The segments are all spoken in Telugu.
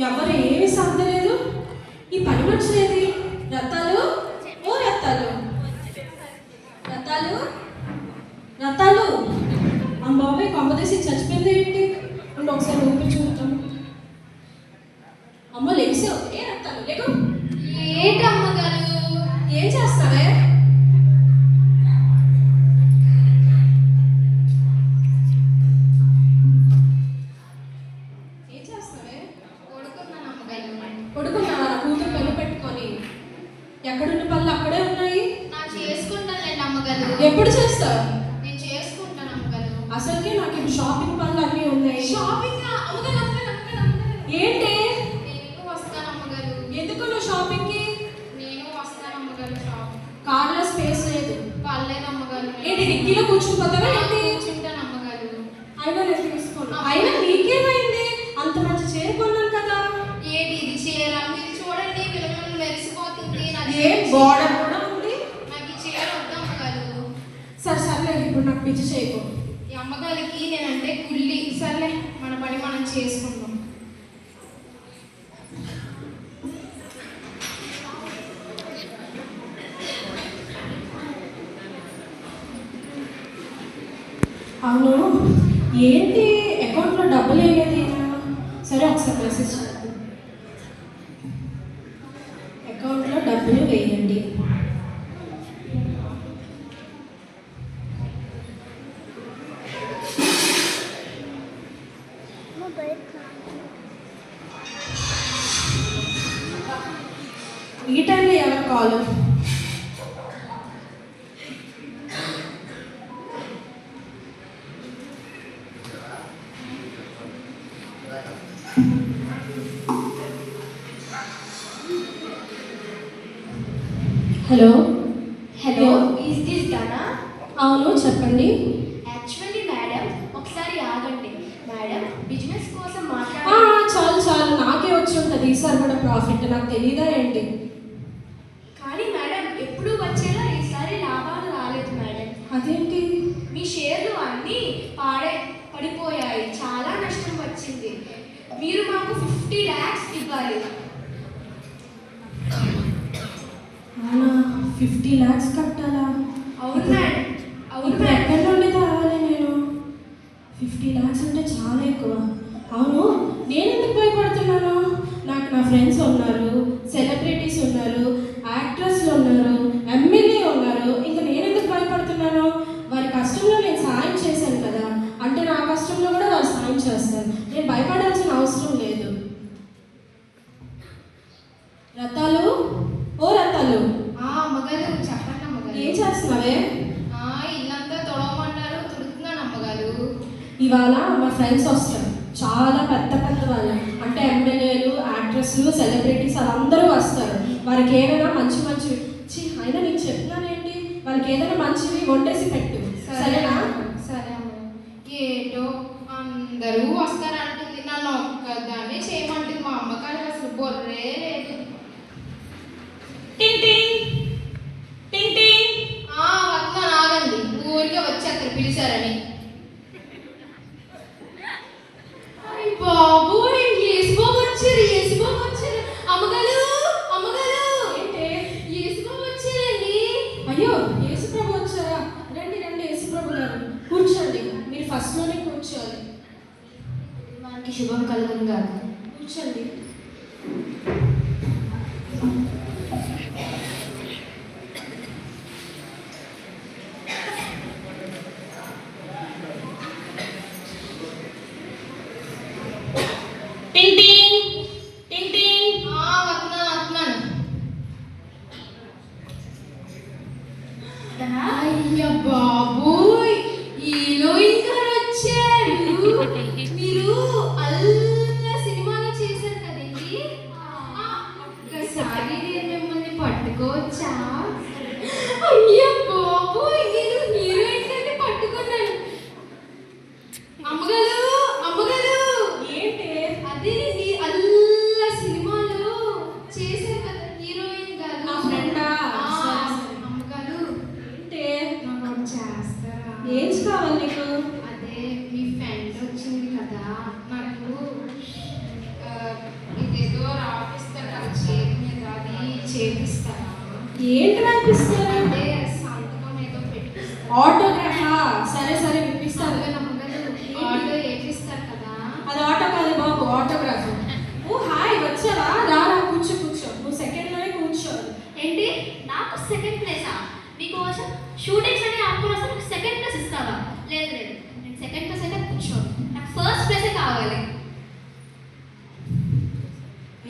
ఎవరు ఏమి సర్దలేదు ఈ పని మనుషులేది రథాలు ఎప్పుడు చేస్తావు నేను చేసుకుంటాను అమ్మగారు అసలుకే నాకు షాపింగ్ పనులు అన్నీ ఉన్నాయి. షాపింగ్ అమ్మగారు అమ్మగారు అమ్మగారు అమ్మగారు ఏంటి? నేను వస్తాను అమ్మగారు ఎందుకు నువ్వు షాపింగ్కి నేను వస్తాను అమ్మగారు షాప్ కార్లో స్పేస్ లేదు. పర్లేదు అమ్మగారు ఏంటి డిక్కీలో కూర్చునిపోతావా ఏంటి? నాకు పిచ్చి చేయకు. ఈ అమ్మగారికి నేనంటే కుళ్ళి. సర్లే మన పని మనం చేసుకుందాం అవును ఏంటి అకౌంట్లో డబ్బులు వేయలేదు సరే ఒకసారి మెసేజ్ చేద్దాం అకౌంట్లో డబ్బులు వేయండి ఈ టైంలో ఎవరు కాలు హలో హలో ఈస్ దిస్ దానా అవును చెప్పండి యాక్చువల్లీ మేడం ఒకసారి ఆగండి మేడం బిజినెస్ కోసం ఆ, మాట్లాడాలి చాలు చాలు నాకే వచ్చి ఉంటుంది ఈసారి కూడా ప్రాఫిట్ నాకు తెలీదా ఏంటి కానీ మేడం ఎప్పుడు వచ్చేలా ఈసారి లాభాలు రాలేదు మేడం అదేంటి మీ షేర్లు అన్నీ పాడే పడిపోయాయి. చాలా నష్టం వచ్చింది. మీరు మాకు ఫిఫ్టీ ల్యాక్స్ ఇవ్వాలి. ఫిఫ్టీ ల్యాక్స్ కట్టాలా? అవును ఇప్పుడు మేడం ఎక్కడి నుండి తేవాలి నేను ఫిఫ్టీ ల్యాక్స్ అంటే చాలా ఎక్కువ అవును నేను ఎందుకు భయపడుతున్నాను నాకు నా ఫ్రెండ్స్ ఉన్నారు సెలబ్రిటీస్ ఉన్నారు యాక్ట్రెస్లు ఉన్నారు ఎమ్మెల్యే ఉన్నారు ఇంకా నేను ఎందుకు భయపడుతున్నాను వారి కష్టంలో నేను సాయం చేశాను కదా అంటే నా కష్టంలో కూడా వారు సాయం చేస్తారు. నేను భయపడాల్సిన అవసరం లేదు. రథాలు ఓ రథాలు ఆ, అమ్మగారు చెప్పండి అమ్మగారు. ఏం చేస్తున్నావే? ఆ, ఇల్లంతా తొడవమన్నారు తుడుతున్నాను అమ్మగారు. ఇవాళ మా ఫ్రెండ్స్ వస్తారు. చాలా పెద్ద పెద్ద వాళ్ళు. అంటే ఎమ్మెల్యేలు యాక్ట్రెస్లు సెలబ్రిటీస్ వాళ్ళందరూ వస్తారు. వారికి ఏదైనా మంచి మంచి అయినా నీకు చెప్తున్నానేంటి వాళ్ళకి ఏదైనా మంచివి వండేసి పెట్టు. సరేనా సరే అమ్మ ఏంటో గరువు వస్తారంటుంది నన్ను. ఒక్కదాన్ని చేయమంటుంది మా అమ్మగారికి అసలు బొర్రే లేదు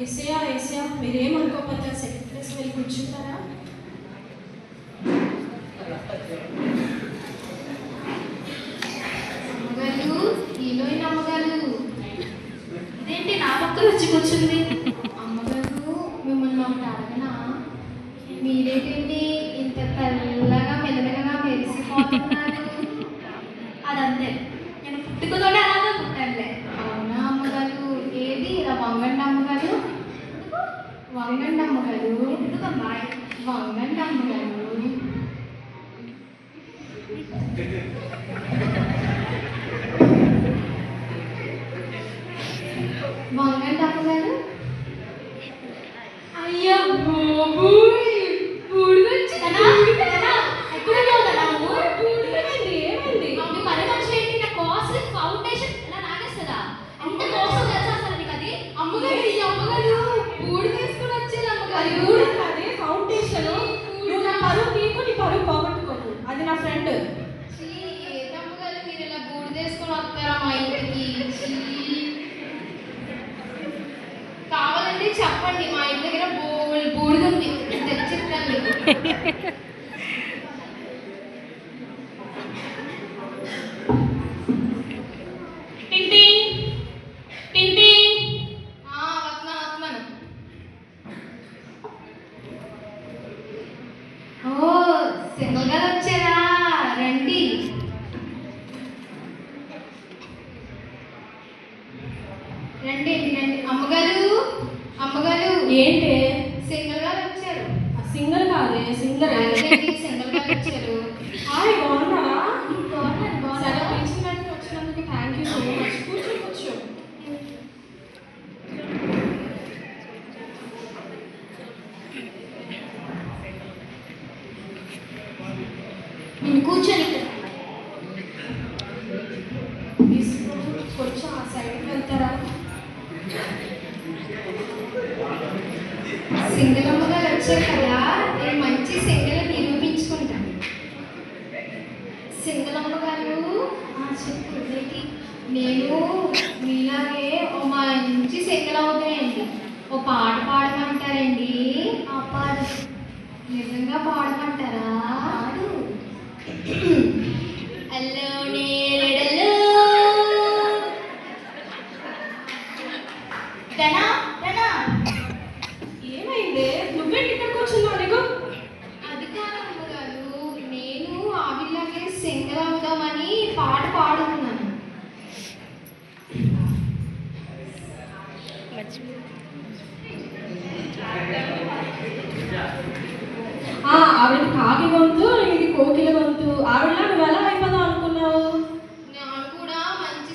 ऐसे या ऐसे मेरे मन को पता से मेरी कुछ तरह వస్తారా మా ఇంటికి కావాలంటే చెప్పండి మా ఇంటి దగ్గర బోల్ బోర్డు ఉంది सिंगल का आ रहे हैं सिंगल వచ్చేసరికి నేను మీలాగే ఓ మంచి సెటిల్ అవుతాయండి. ఓ పాట పాడమంటారండి. ఆ నిజంగా పాడమంటారా? అల్లో అల్లోనే కాకి గొంతు ఇది కోకిల గొంతు ఆవిడ నువ్వు ఎలా అయిపోదాం అనుకున్నావు? కూడా మంచి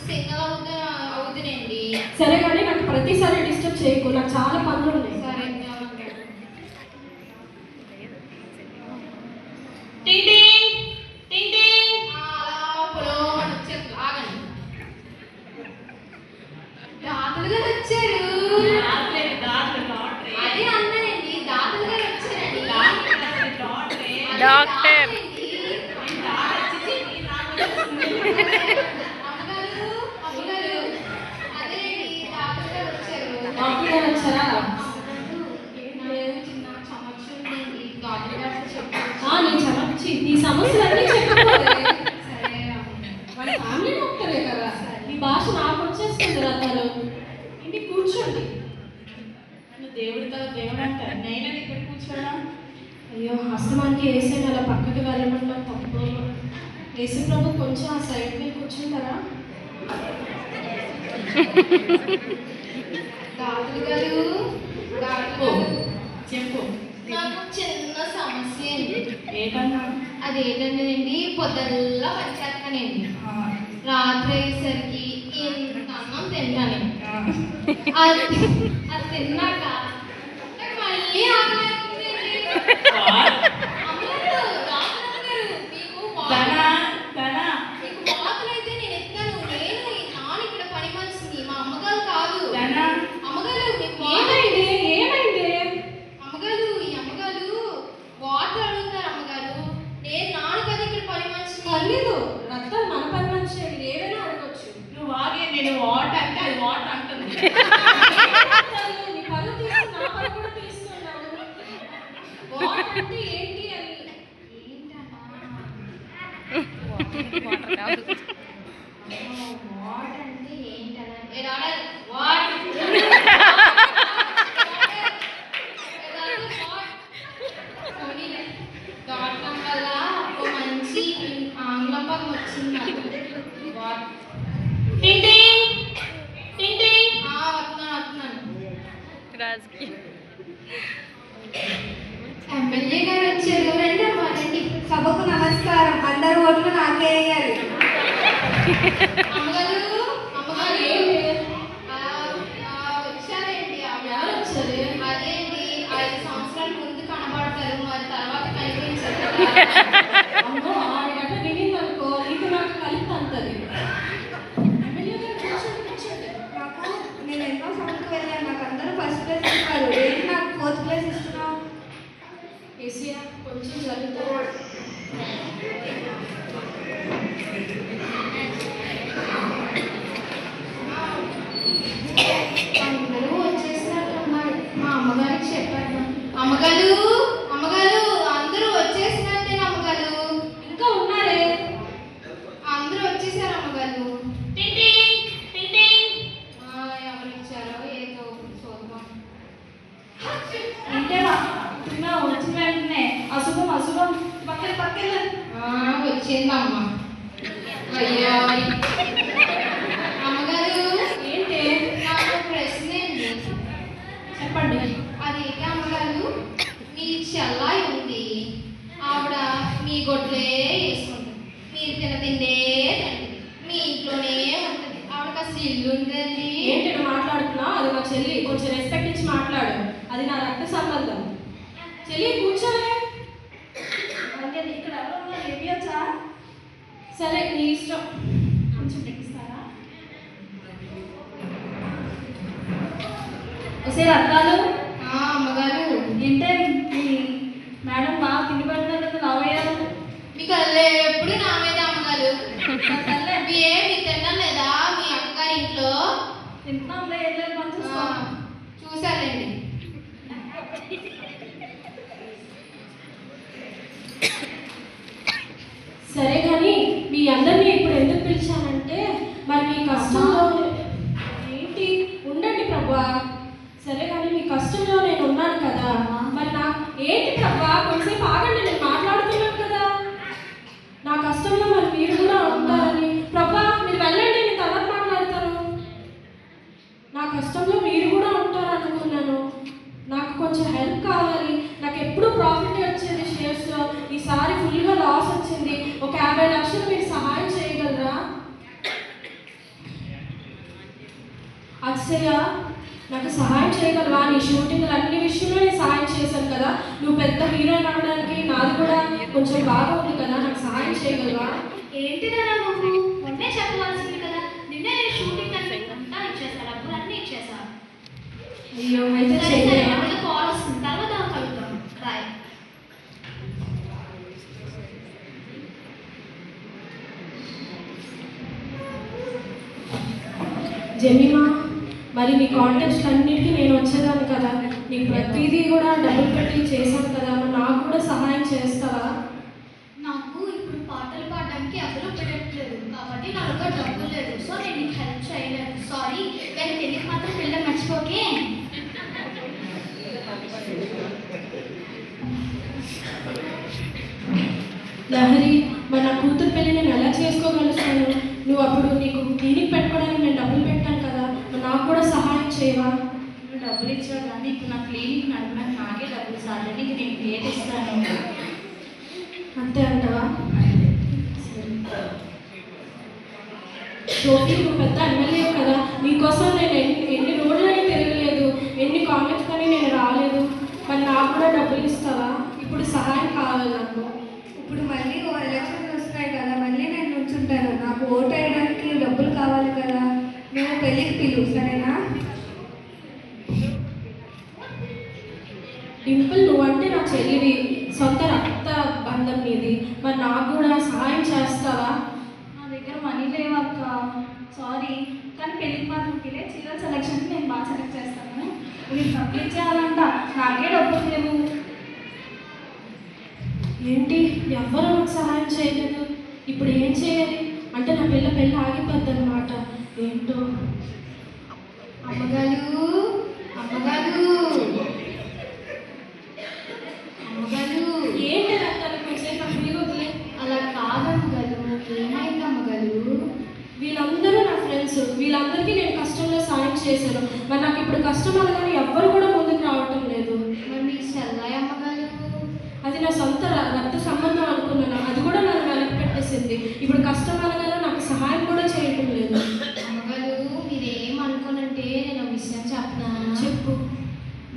సరే కానీ నాకు ప్రతిసారి డిస్టర్బ్ చేయకు. నాకు చాలా పనులు ఉన్నాయి అదేంటండి అది వచ్చేస్తానండి. రాత్రి అయ్యేసరికి అన్నం తింటానండి. అది తిన్నాక మళ్ళీ వాట్ అంటే అది వాట్ అంటుంది అసలు నీ పనులు తీసి నా పని కూడా తీస్తున్నావు వాట్ అంటే ఏంటి అని వాట్ అంటే ఏంటలా ఏ డాటర్ వాట్ దాటం వల్ల ఒక మంచి ఆంగ్లం పదం వచ్చింది నాకు వాట్ టింగ్ టింగ్ టింగ్ టింగ్ ఆ, వస్తున్నాను వస్తున్నాను ఎమ్మెల్యే గారు వచ్చారు రండి అమ్మా రండి సభకు నమస్కారం అందరు ఓట్లు నాకే వేయాలి అమ్మగారు అమ్మగారు ఏంటి? ఆ, ఆ, వచ్చారండి ఆవిడ. ఎవరు వచ్చారు? అదేంటి ఐదు సంవత్సరాల ముందు కనబడతారు మరి తర్వాత కనిపించారు అమ్మో ఆవిడట వినిందనుకో నీకు నాకు కలిపి అంటది ఎమ్మెల్యే గారు కూర్చోండి, కూర్చోండి. నాకు నేను ఎన్నో సభకు వెళ్ళాను నాకు అందరూ ఫస్ట్ ప్లేస్ ఇస్తారు ఏంటి నాకు ఫోర్త్ ప్లేస్ ఇస్తున్నావు కేసీఆర్ కొంచెం జరుగుతా అందరూ వచ్చేసినట్టు ఉన్నారు మా అమ్మగారికి చెప్పాను అమ్మగారు అమ్మగారు అందరూ వచ్చేసినట్టే అమ్మగారు ఇంకా ఉన్నారే అందరూ వచ్చేసారు అమ్మగారు టింగ్ టింగ్ టింగ్ టింగ్ ఆ, ఎవరు ఇచ్చారో ఏదో చూద్దాం ఇంటేవా తిన్నావు వచ్చిన వెంటనే అశుభం అశుభం పక్కన పక్కన ఆ, వచ్చిందమ్మ అయ్యో అమ్మగారు ఏంటి నాకు ఒక ప్రశ్న అండి చెప్పండి అదేంటి అమ్మగారు మీ చెల్లాయి ఉంది ఆవిడ మీ గొడ్లే వేసుకుంటుంది మీరు తిన తిండే తింటుంది మీ ఇంట్లోనే ఉంటుంది ఆవిడకి అసలు ఇల్లు ఉందండి ఏంటి నువ్వు మాట్లాడుతున్నావు అది మా చెల్లి కొంచెం రెస్పెక్ట్ ఇచ్చి మాట్లాడు అది నా రక్త సంబంధం చెల్లి కూర్చోలే అంటే ఇక్కడ ఎవరు ఉన్నారు ఇవ్వచ్చా సరే నీ ఇష్టం కొంచెం పెట్టిస్తారా వస్తే రత్నాలు ఆ, అమ్మగారు ఏంటే మీ మేడం బాగా తిండి పడుతున్నారు కదా నవ్వయ్యారు మీకు అల్లే ఎప్పుడు నా మీద అమ్మగారు మీ ఏమి తినడం లేదా మీ అక్కగారి ఇంట్లో తింటున్నాంలే చూశారండి. సరే కానీ మీ అందరినీ ఇప్పుడు ఎందుకు పిలిచానంటే మరి మీ కష్టంలో ఏంటి? ఉండండి ప్రభా. సరే కానీ మీ కష్టంలో నేను ఉన్నాను కదా. మరి నా ఏంటి ప్రభా? కొంచెంసేపు ఆగండి నేను మాట్లాడుతున్నాను కదా నా కష్టంలో మరి మీరు కూడా ఉంటారని ప్రభా మీరు వెళ్ళండి నేను తర్వాత మాట్లాడతాను నా కష్టంలో మీరు కూడా ఉంటారు అనుకున్నాను నాకు కొంచెం హెల్ప్ కావాలి నాకు ఎప్పుడు ప్రాఫిట్ వచ్చేది షేర్స్లో ఈసారి ఫుల్గా లాస్ వచ్చింది ఒక యాభై లక్షలు మీరు సహాయం చేయగలరా? అక్షయ నాకు సహాయం చేయగలవా? నీ షూటింగ్ అన్ని విషయంలో నేను సహాయం చేశాను కదా. నువ్వు పెద్ద హీరోయిన్ అవ్వడానికి నాది కూడా కొంచెం బాగా ఉంది కదా. నాకు సహాయం చేయగలవా? ఏంటి నువ్వు మొన్నే చెప్పవలసింది కదా. నిన్నే నేను షూటింగ్ అంతా ఇచ్చేసా డబ్బులు అన్నీ ఇచ్చేసా అయ్యో అయితే సరే సరే చేయలేవా మళ్ళీ కాల్ వస్తుంది తర్వాత కలుద్దాం బాయ్ జమీమా మరి నీ కాంటెక్స్ట్ అన్నిటికీ నేను వచ్చేదాన్ని కదా. నీకు ప్రతిదీ కూడా డబ్బులు పెట్టి చేశాను కదా. మరి నాకు కూడా సహాయం చేస్తావా? నాకు ఇప్పుడు పాటలు పాడడానికి ఎవరు పెట్టట్లేదు. కాబట్టి నా దగ్గర డబ్బులు లేదు. సో నేను నీకు హెల్ప్ చేయలేను. సారీ కానీ పెళ్ళికి మాత్రం పిల్లలు మర్చిపోకే. లహరి మరి నా కూతురు పెళ్ళి నేను ఎలా చేసుకోగలుగుతాను? నువ్వు అప్పుడు నీకు క్లినిక్ పెట్టుకోవడానికి నేను డబ్బులు పెట్టాను కదా మరి నాకు కూడా సహాయం చేయవా నువ్వు డబ్బులు ఇచ్చావు కానీ ఇప్పుడు నా క్లీనిక్ నడపడానికి నాకే డబ్బులు సార్ నీకు నేను పేరు ఇస్తాను అంతే అంటావా? సోఫీ ఒక పెద్ద ఎమ్మెల్యే కదా. నీకోసం నేను ఎన్ని ఎన్ని రోజులని తిరగలేదు ఎన్ని కామెంట్స్ కానీ నేను రాలేదు. మరి నాకు కూడా డబ్బులు ఇస్తావా? ఇప్పుడు సహాయం కావాలి నాకు. ఇప్పుడు మళ్ళీ ఓ ఎలక్షన్ వస్తున్నాయి కదా. మళ్ళీ నేను నుంచుంటాను. నాకు ఓటు వేయడానికి డబ్బులు కావాలి కదా. నువ్వు పెళ్ళికి పిలువు సరేనా? డింపుల్ నువ్వంటే నా చెల్లివి సొంత రక్త బంధం నీది. మరి మరి నాకు కూడా సహాయం చేస్తావా? నా దగ్గర మనీ లేవు అక్క సారీ కానీ పెళ్ళికి మాత్రం పిల్లే చిల్లర సెలెక్షన్ నేను బాగా సెలెక్ట్ చేస్తాను. ఇది కంప్లీట్ చేయాలంట. నాకే డబ్బులు లేవు. ఏంటి? ఎవ్వరు నాకు సహాయం చేయలేదు. ఇప్పుడు ఏం చేయాలి? అంటే నా పిల్ల పెళ్ళి ఆగిపోద్ది అనమాట ఏంటో? అమ్మగారు అమ్మగారు ఏంటి రక్తాలు కొంచెం నాకు ఫ్రీగా వదిలే అలా కాదమ్మగారు ఏమైంది అమ్మగారు వీళ్ళందరూ నా ఫ్రెండ్స్ వాళ్ళందరికీ నేను కష్టంలో సాయం చేశాను. మరి నాకు ఇప్పుడు కష్టం అనగానే ఎవ్వరు కూడా ముందుకు రావటం లేదు మరి మీ చెల్లాయి అమ్మగారు అది నా సొంత ర- రక్త సంబంధం అనుకున్నాను అది కూడా నన్ను వెనక్కి పెట్టేసింది ఇప్పుడు కష్టం అనగానే నాకు సహాయం కూడా చేయటం లేదు అమ్మగారు మీరేం అనుకోనంటే నేను ఒక విషయం చెప్పనా చెప్పు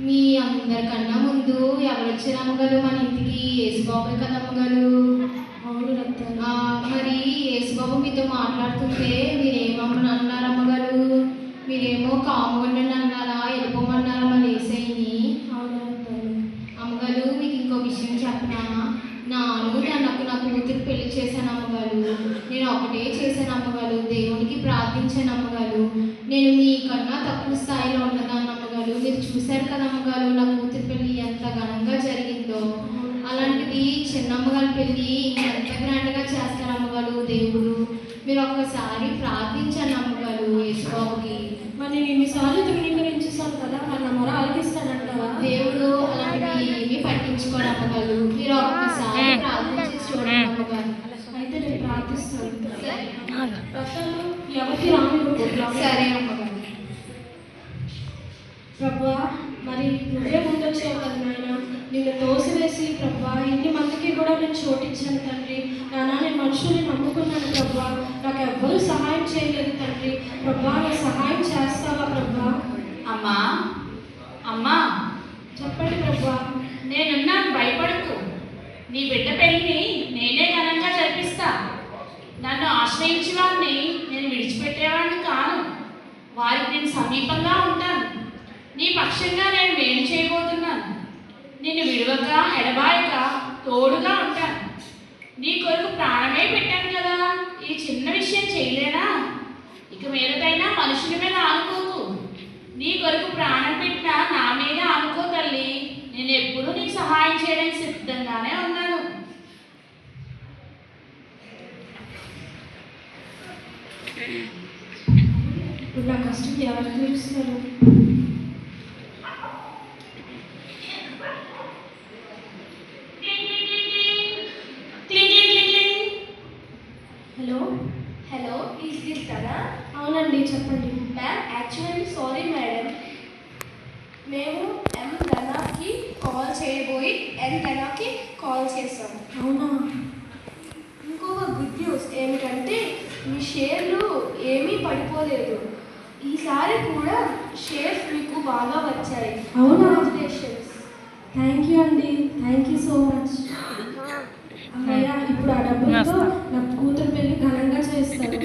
మీ అందరికన్నా ముందు ఎవరు వచ్చారు అమ్మగారు మన ఇంటికి యేసుబాబే కదా అమ్మగారు అవును రక్తాలు ఆ, మరి యేసుబాబు మీతో మాట్లాడుతుంటే మీరేమమ్మని అన్నారు అమ్మగారు మీరేమో కాముగండి అన్నారా వెళ్ళిపోమన్నారా మరి ఏసైని అవును రక్తాలు అమ్మగారు మీకు ఇంకో విషయం చెప్పనా నాను నాకు నా కూతురు పెళ్ళి చేశాను అమ్మగారు నేను ఒకటే చేశాను అమ్మగారు దేవునికి ప్రార్థించాను అమ్మగారు నేను మీకన్నా తక్కువ స్థాయిలో ఉన్నదాన్ని అమ్మగారు మీరు చూశారు కదా అమ్మగారు నా కూతురు పెళ్ళి ఎంత ఘనంగా జరిగిందో. అలాంటిది చిన్నమ్మగారి పెళ్ళి ఎంత గ్రాండ్గా చేస్తారు అమ్మగారు దేవుడు మీరు ఒక్కసారి ప్రార్థించాను అమ్మగారు యేసుబాబుకి. మరి నేను ఇన్నిసార్లు తృణీకరించేసాను కదా మరి నా మొర ఆలకిస్తానంటావా దేవుడు అలాంటివి ఏమీ పట్టించుకోడు అమ్మగారు మీరు ఒక్కసారి ప్రార్థించి చూడండి అమ్మగారు అయితే నేను ప్రార్థిస్తాను రక్తాలు ఎవరికి రాని సరే అమ్మగారు ప్రభా మరి నువ్వే ముందొచ్చావు కదా నాయన నిన్ను తోసివేసి ప్రభా ఇన్ని మందికి కూడా నేను చోటిచ్చాను తండ్రి నాన్న నేను మనుషుల్ని నమ్ముకున్నాను ప్రభా నాకు ఎవ్వరూ సహాయం చేయలేదు తండ్రి ప్రభా నాకు సహాయం చేస్తావా ప్రభా అమ్మా అమ్మా. చెప్పండి ప్రభా. నేనున్నాను భయపడకు. నీ బిడ్డ పెళ్ళిని నేనే ఘనంగా జరిపిస్తా. నన్ను ఆశ్రయించి వారిని నేను విడిచిపెట్టేవాడిని కాను. వారికి నేను సమీపంగా ఉంటాను. నీ పక్షంగా నేను మేలు చేయబోతున్నాను. నిన్ను విడవక ఎడబాయక తోడుగా ఉంటాను. నీ కొరకు ప్రాణమే పెట్టాను కదా. ఈ చిన్న విషయం చేయలేనా? ఇక మీదటైనా మనుషుల మీద ఆనుకోకు. నీ కొరకు ప్రాణం పెట్టినా నా మీద ఆనుకో తల్లి. నేను ఎప్పుడూ నీకు సహాయం చేయడానికి సిద్ధంగానే కష్టం ఎవరు తీరుస్తారు? హలో? హలో ఈజ్ దిస్ కదా అవునండి చెప్పండి. Ma'am actually sorry madam. మేము ఎం ధనాకి కాల్ చేయబోయి ఎన్ ధనాకి కాల్ చేసాము అవునా? ఇంకొక గుడ్ న్యూస్ ఏమిటంటే మీ షేర్లు ఏమీ పడిపోలేదు. ఈసారి కూడా షేర్స్ మీకు బాగా వచ్చాయి. అవునా? థ్యాంక్ యూ అండి. థ్యాంక్ యూ సో మచ్ అమ్మయ్య ఇప్పుడు ఆ డబ్బులతో నా కూతురు పెళ్ళి ఘనంగా చేస్తాను.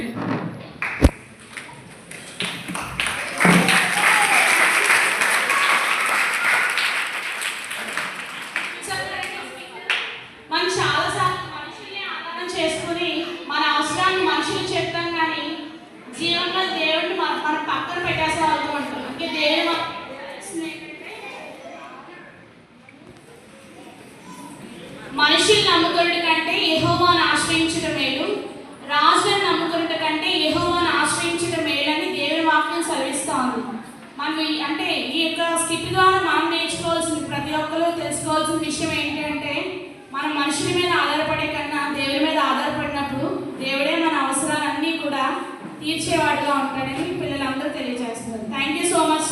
చేసుకుని మన అవసరాన్ని మనుషులు చెప్తాం కానీ జీవనంలో దేవుడిని మనం పక్కన పెట్టేసే వెళ్తూ ఉంటాం అంటే దేవుడు మనుషులు నమ్ముకున్నట్టు కంటే యహోవాను ఆశ్రయించడం మేలు. రాజులను నమ్ముకున్నట్టు కంటే యహోవాను ఆశ్రయించడం మేలని దేవుని వాక్యం సెలవిస్తా మనం అంటే ఈ యొక్క స్కిట్ ద్వారా మనం నేర్చుకోవాల్సింది ప్రతి ఒక్కరూ తెలుసుకోవాల్సిన విషయం ఏంటంటే మనం మనుషుల మీద ఆధారపడే కన్నా దేవుడి మీద ఆధారపడినప్పుడు దేవుడే మన అవసరాలన్నీ కూడా తీర్చేవాడిగా ఉంటాడని పిల్లలందరూ తెలియజేస్తున్నారు. Thank you so much